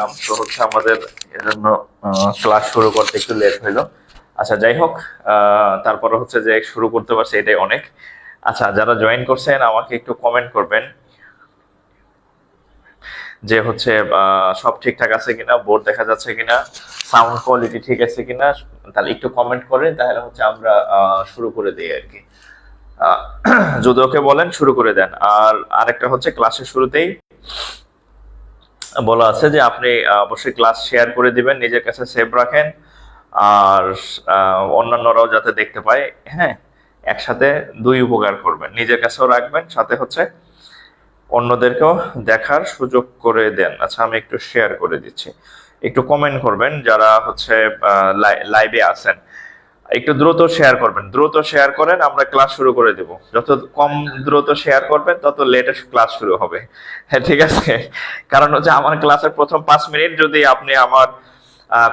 ছিলাম তো হচ্ছে আমাদের এজন্য ক্লাস শুরু করতে একটু লেট হইল। আচ্ছা যাই হোক তারপরে হচ্ছে যে শুরু করতে পারছি এটাই অনেক। আচ্ছা যারা জয়েন করছেন, আমাকে একটু কমেন্ট করবেন যে হচ্ছে সব ঠিকঠাক আছে কিনা বোর্ড দেখা যাচ্ছে কিনা সাউন্ড কোয়ালিটি ঠিক আছে কিনা, তাহলে একটু কমেন্ট করেন, তাহলে হচ্ছে আমরা শুরু করে দিই আর কি। যদি ওকে বলেন, শুরু করে দেন। আর আরেকটা হচ্ছে ক্লাসের শুরুতেই বলা আছে যে আপনি অবশ্যই ক্লাস শেয়ার করে দিবেন, নিজের কাছে সেভ রাখেন, আর অন্যান্যরাও যাতে দেখতে পায় হ্যাঁ একসাথে দুই উপকার করবেন। নিজের কাছেও রাখবেন, সাথে হচ্ছে অন্যদেরকেও দেখার সুযোগ করে দেন। আচ্ছা আমি একটু শেয়ার করে দিচ্ছি। একটু কমেন্ট করবেন যারা হচ্ছে লাইভে আছেন। একটু দ্রুত শেয়ার করবেন। দ্রুত শেয়ার করেন, আমরা ক্লাস শুরু করে দেব। যত কম দ্রুত শেয়ার করবেন, তত লেটেস্ট ক্লাস শুরু হবে। হ্যাঁ ঠিক আছে? কারণ হচ্ছে আমার ক্লাসের প্রথম পাঁচ মিনিট যদি আপনি আমার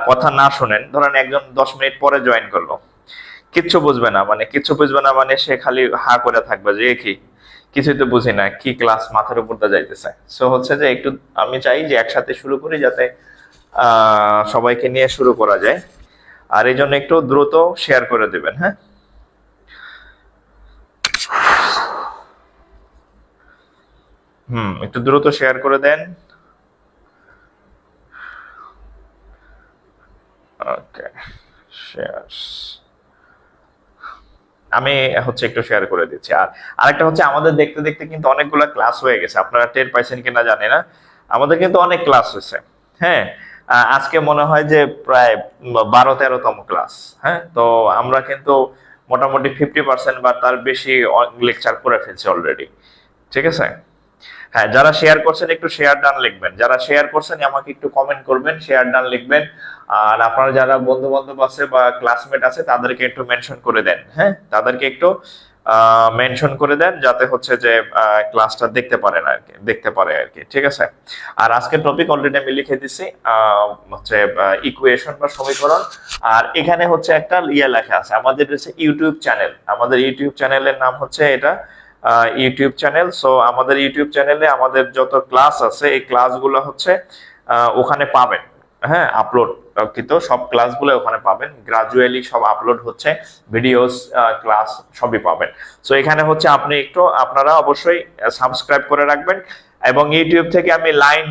কথা না শোনেন, ধরেন একজন দশ মিনিট পরে জয়েন করল। কিচ্ছু বুঝবে না মানে কিচ্ছু বুঝবে না মানে সে খালি হা করে থাকবে যে কি? কিছুই তো বুঝি না, কি ক্লাস মাথার উপর দিয়ে যাইতেছে। সো হচ্ছে যে একটু আমি চাই যে একসাথে শুরু করি যাতে সবাইকে নিয়ে শুরু করা যায়। আর এই জন্য একটু দ্রুত শেয়ার করে দেবেন হ্যাঁ? হুম, একটু দ্রুত শেয়ার করে দেন। ওকে শেয়ার আমি হচ্ছে একটু শেয়ার করে দিচ্ছি। আর আরেকটা হচ্ছে আমাদের দেখতে দেখতে কিন্তু অনেকগুলো ক্লাস হয়ে গেছে। আপনারা টের পাইছেন কিনা জানি না। আমাদের কিন্তু অনেক ক্লাস হয়েছে হ্যাঁ? আজকে মনে হয় যে প্রায় বারো তেরোতম ক্লাস হ্যাঁ? তো আমরা কিন্তু মোটামুটি ফিফটি পার্সেন্ট বা তার বেশি লেকচার করে ফেলছি অলরেডি ঠিক আছে? হ্যাঁ যারা শেয়ার করছেন একটু শেয়ার ডান লিখবেন, যারা শেয়ার করছেন আমাকে একটু কমেন্ট করবেন শেয়ার ডান লিখবেন, আর আপনারা যারা বন্ধু বান্ধব আছে বা ক্লাসমেট আছে, তাদেরকে একটু মেনশন করে দেন হ্যাঁ? তাদেরকে একটু মেনশন করে দেন যাতে হচ্ছে যে ক্লাসটা দেখতে পারেন আর কি, দেখতে পারে আর কি, ঠিক আছে? আর আজকের টপিক অলরেডি আমি লিখে দিছি হচ্ছে ইকুয়েশন বা সমীকরণ। আর এখানে হচ্ছে একটা ইয়ে লেখা আছে, আমাদের হচ্ছে ইউটিউব চ্যানেল আমাদের ইউটিউব চ্যানেলের নাম হচ্ছে এটা ইউটিউব চ্যানেল সো আমাদের ইউটিউব চ্যানেলে আমাদের যত ক্লাস আছে, এই ক্লাসগুলো হচ্ছে ওখানে পাবেন হ্যাঁ আপলোড কিন্তু সব ক্লাসগুলো ওখানে পাবেন। গ্রাজুয়ালি সব আপলোড হচ্ছে ভিডিওস ক্লাস সবই পাবেন। সো এখানে হচ্ছে আপনি একটু, আপনারা অবশ্যই সাবস্ক্রাইব করে রাখবেন এবং ইউটিউব থেকে আমি লাইন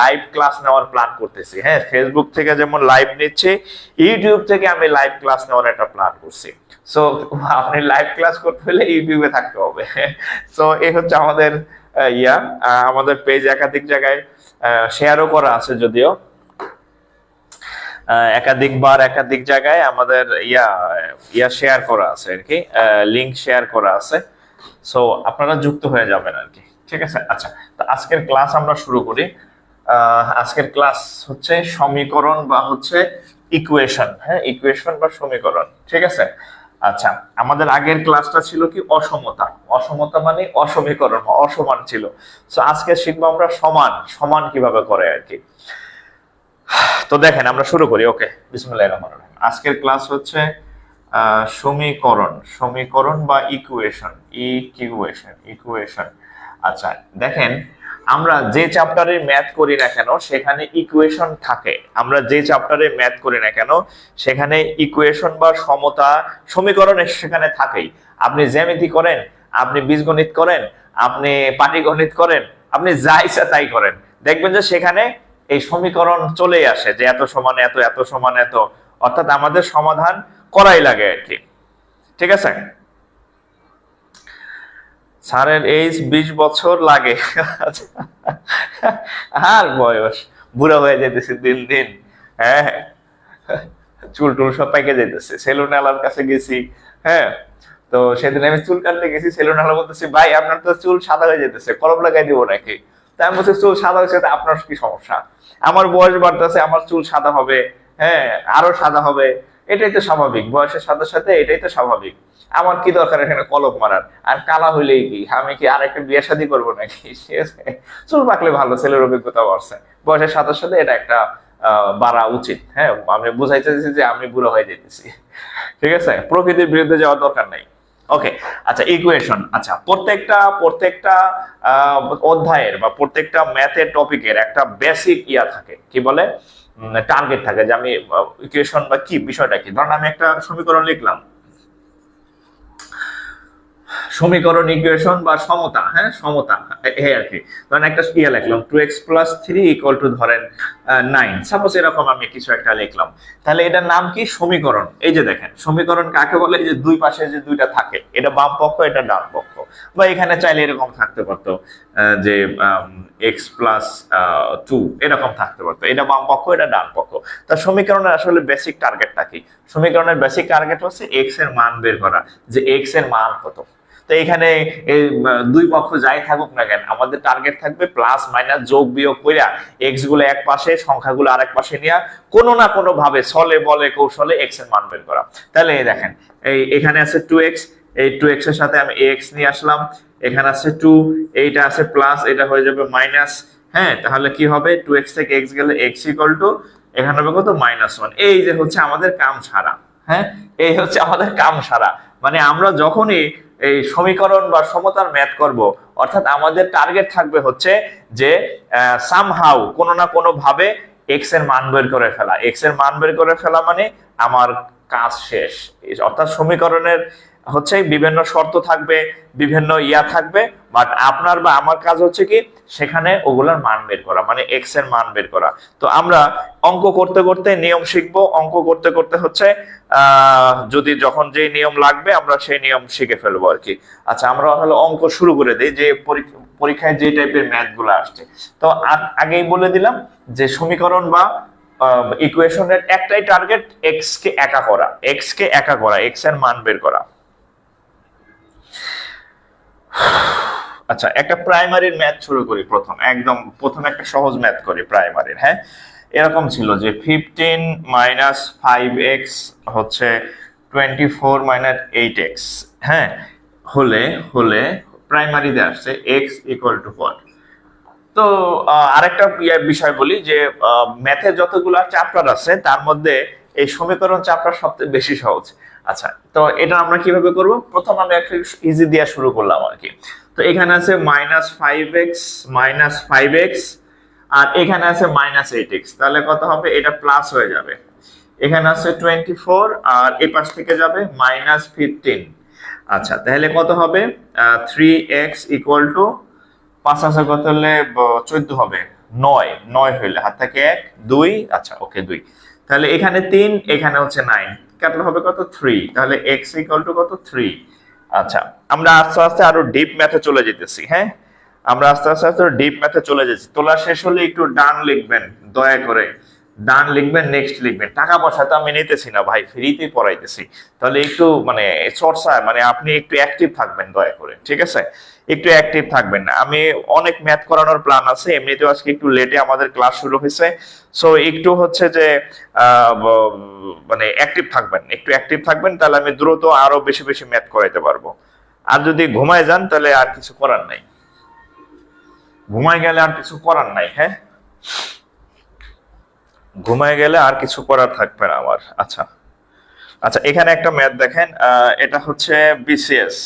লাইভ ক্লাস নেওয়ার প্ল্যান করতেছি। হ্যাঁ ফেসবুক থেকে যেমন লাইভ নিচ্ছি ইউটিউব থেকে আমি লাইভ ক্লাস নেওয়ার একটা প্ল্যান করছি। সো আপনি লাইভ ক্লাস করতে হলে ইউটিউবে থাকতে হবে। সো এই হচ্ছে আমাদের ইয়া আমাদের পেজ একাধিক জায়গায় শেয়ারও করা আছে যদিও। একাধিকবার একাধিক জায়গায় আমাদের ইয়া ইয়া শেয়ার করা আছে আর কি লিংক শেয়ার করা আছে। সো আপনারা যুক্ত হয়ে যাবেন আর কি, ঠিক আছে? আচ্ছা তো আজকের ক্লাস আমরা শুরু করি। আজকের ক্লাস হচ্ছে সমীকরণ বা হচ্ছে ইকুয়েশন হ্যাঁ? ইকুয়েশন বা সমীকরণ, ঠিক আছে? আচ্ছা আমাদের আগের ক্লাসটা ছিল কি? অসমতা। অসমতা মানে অসমীকরণ, অসমান ছিল। তো আজকে শিখব আমরা সমান সমান কীভাবে করে আর কি। তো দেখেন, আমরা শুরু করি। ওকে বিসমুল্লাহ আজকের ক্লাস হচ্ছে সমীকরণ। সমীকরণ বা ইকুয়েশন ইকুয়েশন ইকুয়েশন আচ্ছা দেখেন, আমরা যে চ্যাপ্টারে ম্যাথ করি না কেন, সেখানে ইকুয়েশন থাকে। আমরা যে চ্যাপ্টারে ম্যাথ করি না কেন, সেখানে ইকুয়েশন বা সমতা সমীকরণ সেখানে থাকেই। আপনি জ্যামিতি করেন, আপনি বীজগণিত করেন, আপনি পাটিগণিত করেন, আপনি যা ইচ্ছা তাই করেন। দেখবেন যে সেখানে এই সমীকরণ চলেই আসে যে এত সমান এত এত সমান এত। অর্থাৎ আমাদের সমাধান করাই লাগে আর কি। ঠিক আছে? স্যারের এইজ বিশ বছর লাগে। আর বয়স। বুড়া হয়ে যেতেছে দিন দিন। হ্যাঁ? চুল টুল সব পাইকে যেতেছে। সেলুন আলার কাছে গেছি। হ্যাঁ? তো সেদিন আমি চুল কাটতে গেছি, সেলুন আলা বলতেছি, ভাই, আপনার তো চুল সাদা হয়ে যেতেছে। কলম লাগাই দিব নাকি? তাই আমি বলছি, চুল সাদা হয়েছে আপনার কি সমস্যা? আমার বয়স বাড়তেছে, আমার চুল সাদা হবে হ্যাঁ আরও সাদা হবে, এটাই তো স্বাভাবিক। বয়সের সাথে সাথে এটাই তো স্বাভাবিক। আমার কি দরকার এখানে কলম মারার? আর কালা হইলেই কি? আমি কি আরেকটা বিয়ে শাদী করব নাকি? চুল পাকলে ভালো, ছেলের অভিজ্ঞতা বাড়ছে বয়সের সাথে সাথে এটা একটা বাড়া উচিত হ্যাঁ আমি বুঝাইতেছি যে আমি বুড়ো হয়ে যেতেছি। ঠিক আছে? প্রকৃতির বিরুদ্ধে যাওয়ার দরকার নাই। ওকে আচ্ছা ইকুয়েশন আচ্ছা প্রত্যেকটা প্রত্যেকটা অধ্যায়ের বা প্রত্যেকটা ম্যাথের টপিকের একটা বেসিক ইয়া থাকে। কি বলে? টার্গেট থাকে যে আমি ইকুয়েশন বা কি, বিষয়টা কি? ধরুন আমি একটা সমীকরণ লিখলাম। সমীকরণ ইকুয়েশন বা সমতা হ্যাঁ? সমতা এই আর কি। ধরেন একটা ইয়ে লিখলাম two x plus three equal to ধরেন নাইন সাপোজ এরকম আমি কিছু একটা লিখলাম। তাহলে এটার নাম কি? সমীকরণ। এই যে দেখেন, সমীকরণ কাকে বলে? এই যে দুই পাশে যে দুইটা থাকে, এটা বাম পক্ষ, এটা ডান পক্ষ। বা এখানে চাইলে এরকম থাকতে পারতো যে এক্স প্লাস টু এরকম থাকতে পারতো। এটা বাম পক্ষ, এটা ডান পক্ষ। তা সমীকরণের আসলে বেসিক টার্গেটটা কি? সমীকরণের বেসিক টার্গেট হচ্ছে এক্সের মান বের করা, যে এক্সের মান কত? তো এখানে এই দুই পক্ষ যাই থাকুক না কেন, আমাদের টার্গেট থাকবে প্লাস মাইনাস যোগ বিয়োগ কইরা এক্সগুলো এক পাশে, সংখ্যাগুলো আরেক পাশে নিয়ে কোনো না কোনো ভাবে ছলে, বলে, কৌশলে এক্সের মান বের করা। তাহলে এই দেখেন, এই এখানে আছে টু এক্স এই টু এক্সের সাথে আমি এক্স নিয়ে আসলাম, এখানে আছে টু এইটা আছে প্লাস এটা হয়ে যাবে মাইনাস হ্যাঁ? তাহলে কি হবে? টু এক্স থেকে এক্স গেলে এক্স ইকুয়াল টু এখানে হবে কত? মাইনাস ওয়ান এই যে হচ্ছে আমাদের কাম সারা হ্যাঁ? এই হচ্ছে আমাদের কাম সারা। মানে আমরা যখনই এই সমীকরণ বা সমতার ম্যাথ করব। অর্থাৎ আমাদের টার্গেট থাকবে হচ্ছে যে সামহাউ কোনো না কোনো ভাবে এক্সের মান বের করে ফেলা। এক্সের মান বের করে ফেলা মানে আমার কাজ শেষ। অর্থাৎ সমীকরণের হচ্ছে বিভিন্ন শর্ত থাকবে, বিভিন্ন ইয়া থাকবে বাট আপনার বা আমার কাজ হচ্ছে কি, সেখানে ওগুলার মান বের করা মানে এক্সের মান বের করা। তো আমরা অঙ্ক করতে করতে নিয়ম শিখব। অঙ্ক করতে করতে হচ্ছে যদি যখন যে নিয়ম লাগবে, আমরা সেই নিয়ম শিখে ফেলব আর কি। আচ্ছা আমরা তাহলে অঙ্ক শুরু করে দিই, যে পরীক্ষা- পরীক্ষায় যে টাইপের ম্যাথগুলো আসছে। তো আগেই বলে দিলাম যে সমীকরণ বা ইকুয়েশনের একটাই টার্গেট এক্স কে একা করা এক্স কে একা করা এক্সের মান বের করা। আচ্ছা একটা প্রাইমারির ম্যাথ শুরু করি প্রথম, একদম প্রথম একটা সহজ ম্যাথ করি প্রাইমারির হ্যাঁ? এরকম ছিল যে ফিফটিন মাইনাস ফাইভ এক্স হচ্ছে twenty four minus eight x হ্যাঁ? হলে হলে প্রাইমারিতে আসছে এক্স ইকুয়াল টু ফোর তো আরেকটা ইয়ে বিষয় বলি যে ম্যাথে যতগুলো চ্যাপ্টার আছে, তার মধ্যে এই সমীকরণ চ্যাপ্টার সবচেয়ে বেশি সহজ। আচ্ছা তো এটা আমরা কীভাবে করব? প্রথম আমরা একটা ইজি দিয়ে শুরু করলাম আর কি। তো এখানে আছে minus five x minus five x আর এখানে আছে মাইনাস এইট এক্স তাহলে কত হবে? এটা প্লাস হয়ে যাবে। এখানে আছে টোয়েন্টি ফোর আর এ পাশ থেকে যাবে মাইনাস ফিফটিন আচ্ছা তাহলে কত হবে? থ্রি এক্স ইকুয়াল টু পাঁচ হাজার কত হলে চোদ্দ হবে। নয় নয় হইলে, হাত থেকে এক, দুই আচ্ছা ওকে দুই। তাহলে এখানে তিন, এখানে হচ্ছে নাইন ক্যাপিটাল হবে কত? থ্রি তাহলে এক্স ইকুয়াল টু কত? থ্রি আচ্ছা আমরা আস্তে আস্তে আরও ডিপ ম্যাথে চলে যেতেছি হ্যাঁ? আমরা আস্তে আস্তে আস্তে ডিপ ম্যাথে চলে যাচ্ছি তোলা শেষ হলে একটু ডান লিখবেন, দয়া করে। ডান লিখবেন, নেক্সট লিখবেন। টাকা পয়সা তো আমি নিতেছি না ভাই, ফ্রিতেই পড়াইতেছি। তাহলে একটু মানে চর্চা মানে আপনি একটু অ্যাক্টিভ থাকবেন দয়া করে, ঠিক আছে? একটু অ্যাক্টিভ থাকবেন। আমি অনেক ম্যাথ করানোর প্ল্যান আছে, এমনিতেও আজকে একটু লেটে আমাদের ক্লাস শুরু হয়েছে। সো একটু হচ্ছে যে মানে অ্যাক্টিভ থাকবেন, একটু অ্যাক্টিভ থাকবেন, তাহলে আমি দ্রুত আরও বেশি বেশি ম্যাথ করাইতে পারব। আর যদি ঘুমায় যান, তাহলে আর কিছু করার নাই। ঘুমায় গেলে আর কিছু করার নাই হ্যাঁ? ঘুমায় গেলে আর কিছু করার থাকবে না আমার। আচ্ছা। আচ্ছা এখানে একটা ম্যাথ দেখেন এটা হচ্ছে বিসিএস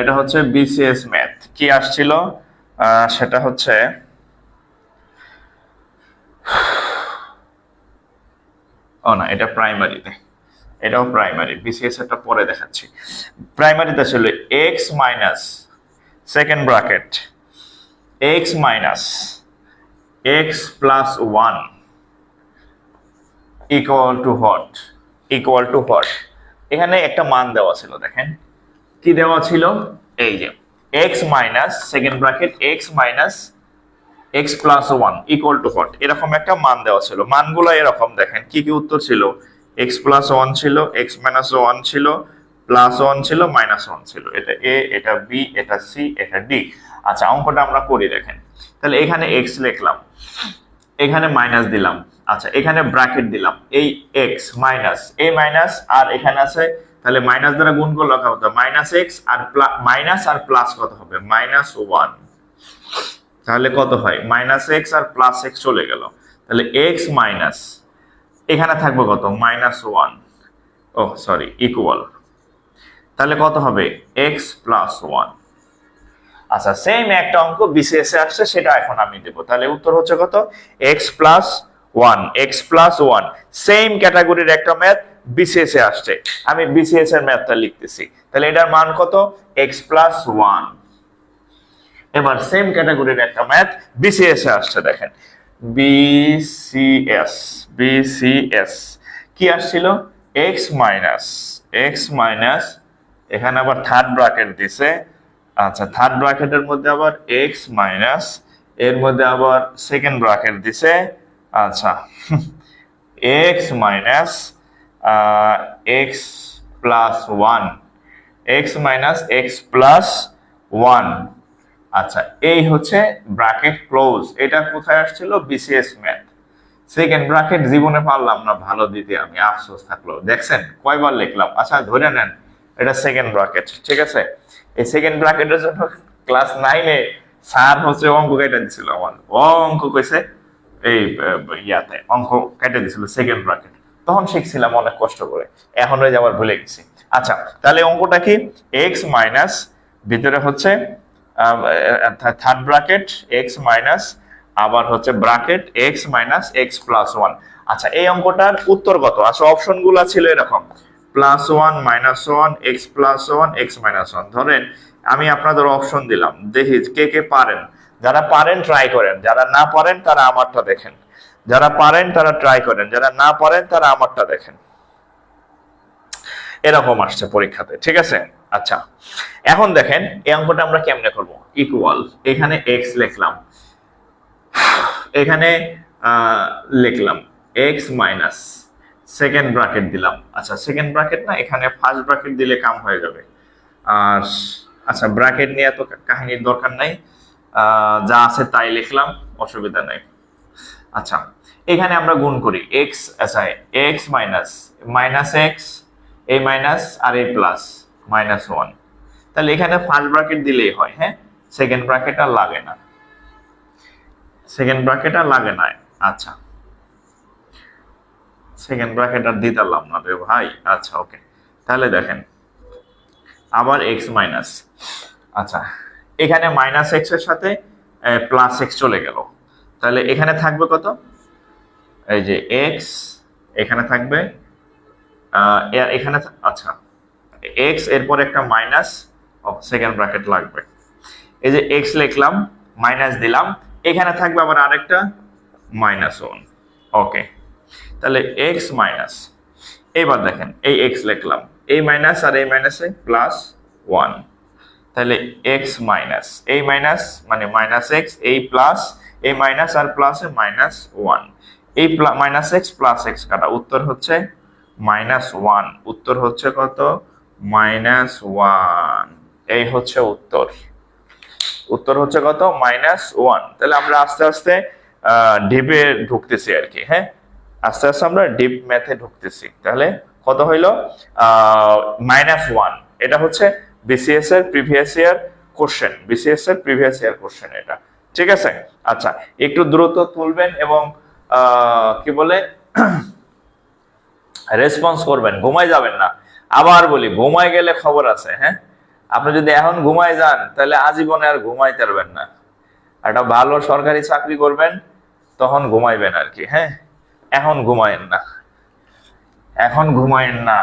এটা হচ্ছে বিসিএস ম্যাথ কি আসছিল? সেটা হচ্ছে, ও না, এটা প্রাইমারিতে এটাও প্রাইমারি বিসিএস এটা পরে দেখাচ্ছি। প্রাইমারিতে ছিল x minus second bracket x minus x plus one equal to hot equal to hot এখানে একটা মান দেওয়া ছিল, দেখেন। কি দেওয়া ছিল? এই যে x minus second bracket x minus x plus one equal to hot এরকম একটা মান দেওয়া ছিল। মানগুলো এরকম, দেখেন, কি কি উত্তর ছিল? এক্স প্লাস ওয়ান ছিল এক্স মাইনাস ওয়ান ছিল প্লাস ওয়ান ছিল মাইনাস ওয়ান ছিল। এটা এ এটা বি এটা সি এটা ডি আচ্ছা অঙ্কটা আমরা করি, দেখেন। তাহলে এখানে এক্স লিখলাম। এখানে মাইনাস দিলাম। আচ্ছা এখানে ব্র্যাকেট দিলাম। এই এক্স মাইনাস এ মাইনাস আর এখানে আছে, তাহলে মাইনাস দ্বারা গুণ করলে কত মাইনাস এক্স আর মাইনাস আর প্লাস কত হবে? মাইনাস ওয়ান তাহলে কত হয়? মাইনাস এক্স আর প্লাস এক্স চলে গেল। তাহলে এক্স মাইনাস এখানে থাকবে কত? মাইনাস ওয়ান ও সরি ইকুয়াল তাহলে কত হবে? এক্স প্লাস ওয়ান আচ্ছা সেম একটা অঙ্ক বিসিএস আসছে, সেটা এখন আমি দেব। তাহলে উত্তর হচ্ছে কত? X plus one x plus one same ক্যাটাগরির একটা ম্যাথ বিসিএস এ আসছে। আমি বিসিএস এর ম্যাথটা লিখতেছি। তাহলে এটার মান কত? এক্স প্লাস ওয়ান এবার সেম ক্যাটাগরির একটা ম্যাথ বিসিএস এ আসছে, দেখেন। বিসিএস বিসিএস কি আসছিল? এক্স মাইনাস এক্স মাইনাস এখানে আবার থার্ড ব্র্যাকেট দিছে। আচ্ছা থার্ড ব্র্যাকেটের মধ্যে আবার এক্স মাইনাস এর মধ্যে আবার সেকেন্ড ব্র্যাকেট দিছে। আচ্ছা। X minus x plus one. X minus x plus one. আচ্ছা এই হচ্ছে ব্র্যাকেট ক্লোজ। এটা কোথায় আসছিল? BCS math. সেকেন্ড ব্র্যাকেট জীবনে পারলাম না, ভালো দিতে আমি, আফসোস থাকল। দেখছেন, কয়বার লিখলাম? আচ্ছা ধরে নেন, এটা সেকেন্ড ব্র্যাকেট, ঠিক আছে? এই সেকেন্ড ব্র্যাকেটের জন্য ক্লাস নাইনে স্যার হচ্ছে অঙ্ক কেটে দিছিল আমার। অঙ্ক কইছে এই ইয়াতে অঙ্ক কেটে দিছিল সেকেন্ড ব্র্যাকেট তখন শিখছিলাম অনেক কষ্ট করে। এখন ওই যে আবার ভুলে গেছি। আচ্ছা তাহলে অঙ্কটা কি? এক্স মাইনাস ভিতরে হচ্ছে থার্ড ব্র্যাকেট এক্স মাইনাস আবার হচ্ছে bracket x minus x plus one আচ্ছা এই অঙ্কটার উত্তর কত? আচ্ছা অপশনগুলা ছিল এরকম। Plus one minus one x plus one x minus one ধরেন, আমি আপনাদের অপশন দিলাম। দেখি, কে কে পারেন? যারা পারেন ট্রাই করেন, যারা না পারেন তারা আমারটা দেখেন। যারা পারেন তারা ট্রাই করেন, যারা না পারেন তারা আমারটা দেখেন। এরকম আসছে পরীক্ষাতে, ঠিক আছে? আচ্ছা এখন দেখেন এই অঙ্কটা আমরা কেমনে করব? ইকুয়াল এখানে এক্স লিখলাম। এখানে লিখলাম এক্স মাইনাস সেকেন্ড ব্র্যাকেট দিলাম। আচ্ছা সেকেন্ড ব্র্যাকেট না, এখানে ফার্স্ট ব্র্যাকেট দিলে কাম হয়ে যাবে। আর আচ্ছা ব্র্যাকেট নিয়ে তো কাহিনীর দরকার নাই। যা আছে তাই লিখলাম, অসুবিধা নাই। আচ্ছা এখানে আমরা গুণ করি এক্স আচ্ছা এক্স মাইনাস মাইনাস এক্স এ মাইনাস আর এ প্লাস মাইনাস ওয়ান তাহলে এখানে ফার্স্ট ব্র্যাকেট দিলেই হয় হ্যাঁ? সেকেন্ড ব্র্যাকেট আর লাগে না। সেকেন্ড ব্র্যাকেট আর লাগে না। আচ্ছা। সেকেন্ড ব্র্যাকেট আর দিতাম না রে ভাই। আচ্ছা ওকে তাহলে দেখেন, আবার এক্স মাইনাস আচ্ছা। এখানে মাইনাস এক্সের সাথে প্লাস এক্স চলে গেল। তাহলে এখানে থাকবে কত? এই যে এক্স এখানে থাকবে এখানে আচ্ছা এক্স এরপর একটা মাইনাস সেকেন্ড ব্র্যাকেট লাগবে। এই যে এক্স লিখলাম মাইনাস দিলাম, এখানে থাকবে আবার আরেকটা মাইনাস ওয়ান ওকে তাহলে এক্স মাইনাস এবার দেখেন, এই এক্স লিখলাম, এই মাইনাস আর এই মাইনাসে প্লাস ওয়ান তাহলে এক্স মাইনাস এই মাইনাস মানে মাইনাস এক্স এই প্লাস এই মাইনাস আর প্লাসে মাইনাস ওয়ান এই মাইনাস এক্স প্লাস এক্স কাটা, উত্তর হচ্ছে মাইনাস ওয়ান উত্তর হচ্ছে কত? মাইনাস ওয়ান এই হচ্ছে উত্তর। উত্তর হচ্ছে কত? মাইনাস ওয়ান তাহলে আমরা আস্তে আস্তে ডিপে ঢুকতেছি আর কি হ্যাঁ? আস্তে আস্তে আমরা ডিপ ম্যাথে ঢুকতেছি। তাহলে কত হইল? মাইনাস ওয়ান এটা হচ্ছে বিসিএস এর প্রিভিয়াস ইয়ার কোশ্চেন বিসিএস এর প্রিভিয়াস ইয়ার কোশ্চেন এটা। ঠিক আছে? আচ্ছা একটু দ্রুত তুলবেন এবং কি বলে রেসপন্স করবেন ঘুমাই যাবেন না। আবার বলি ঘুমাই গেলে খবর আছে হ্যাঁ? আপনি যদি এখন ঘুমায় যান, তাহলে আজীবনে আর ঘুমাইতে পারবেন না। একটা ভালো সরকারি চাকরি করবেন, তখন ঘুমাইবেন আর কি হ্যাঁ? এখন ঘুমায়েন না। এখন ঘুমায়েন না।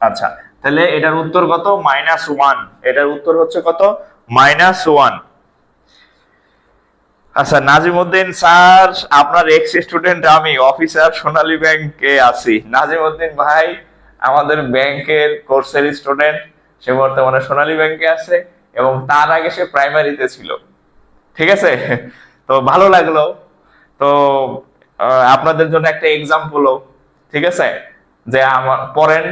আচ্ছা তাহলে এটার উত্তর কত? মাইনাস ওয়ান এটার উত্তর হচ্ছে কত? মাইনাস ওয়ান আচ্ছা নাজিমুদ্দিন স্যার, আপনার এক্স স্টুডেন্ট আমি অফিসার সোনালী ব্যাংকে আছি। নাজিমুদ্দিন ভাই, আমাদের ব্যাংকের কোর্সের স্টুডেন্ট সে বর্তমানে সোনালী ব্যাংকে আছে এবং তার আগে সে প্রাইমারিতে ছিল। ঠিক আছে? তো ভালো লাগল। তো আপনাদের জন্য একটা এক্সাম্পল ঠিক আছে? যে আমার, পড়েন।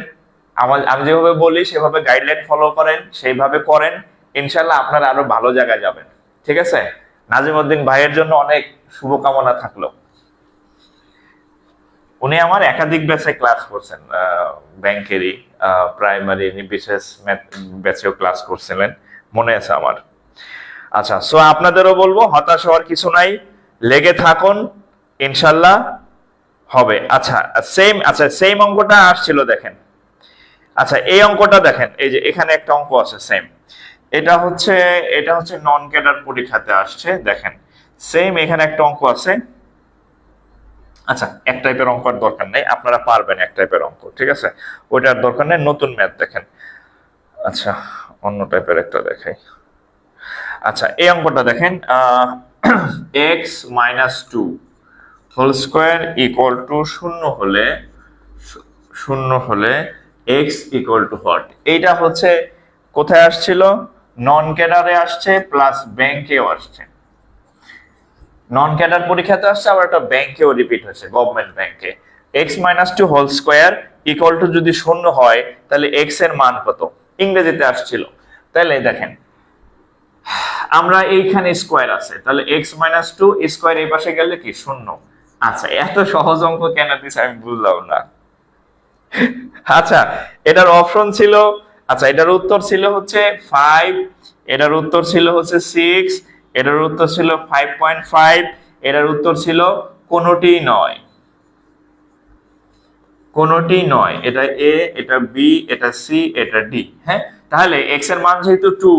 আমার আমি যেভাবে বলি, সেভাবে গাইডলাইন ফলো করেন, সেইভাবে করেন ইনশাল্লাহ আপনারা আরও ভালো জায়গায় যাবেন। ঠিক আছে? নাজিমউদ্দিন ভাইয়ের জন্য অনেক শুভকামনা থাকল। উনি আমার একাধিক ব্যাচে ক্লাস করছেন ব্যাংকেরই প্রাইমারি বিশেষ ব্যাচেও ক্লাস করছিলেন। মনে আছে আমার। আচ্ছা সো আপনাদেরও বলব, হতাশ হওয়ার কিছু নাই। লেগে থাকুন ইনশাল্লাহ হবে। আচ্ছা সেম আচ্ছা সেম অঙ্কটা আসছিল, দেখেন। আচ্ছা এই অঙ্কটা দেখেন, এই যে এখানে একটা অঙ্ক আছে সেম এটা হচ্ছে এটা হচ্ছে নন ক্যাডার পরীক্ষাতে আসছে, দেখেন। সেম এখানে একটা অঙ্ক আছে। আচ্ছা এক টাইপের অঙ্ক আর দরকার নেই, আপনারা পারবেন এক টাইপের অঙ্ক, ঠিক আছে? ওইটার দরকার নেই, নতুন ম্যাথ দেখেন। আচ্ছা অন্য টাইপের একটা দেখাই। আচ্ছা এই অঙ্কটা দেখেন x minus two whole square equal to শূন্য হলে শূন্য হলে এক্স ইকুয়াল টু হোয়াট এইটা হচ্ছে কোথায় আসছিল? নন ক্যাডারে আসছে প্লাস ব্যাংকেও আসছে। নন ক্যাডার পরীক্ষাতে আসছে, আবার একটা ব্যাংকেও রিপিট হয়েছে গভর্নমেন্ট ব্যাংকে x minus two whole square equal to যদি শূন্য হয়, তাহলে এক্সের মান কত? ইংরেজিতে আসছিল। তাহলে দেখেন, আমরা এইখানে স্কোয়ার আছে, তাহলে এক্স মাইনাস টু স্কোয়ার এই পাশে গেলে কি? শূন্য। আচ্ছা এত সহজ অঙ্ক কেন দিছে আমি বুঝলাম না। আচ্ছা এটার অপশন ছিল আচ্ছা এটার উত্তর ছিল হচ্ছে ফাইভ এটার উত্তর ছিল হচ্ছে সিক্স এটার উত্তর ছিল ফাইভ পয়েন্ট ফাইভ এটার উত্তর ছিল কোনোটি নয়। কোনোটি নয়, এটা এ এটা বি এটা সি এটা ডি হ্যাঁ? তাহলে এক্সের মান যেহেতু টু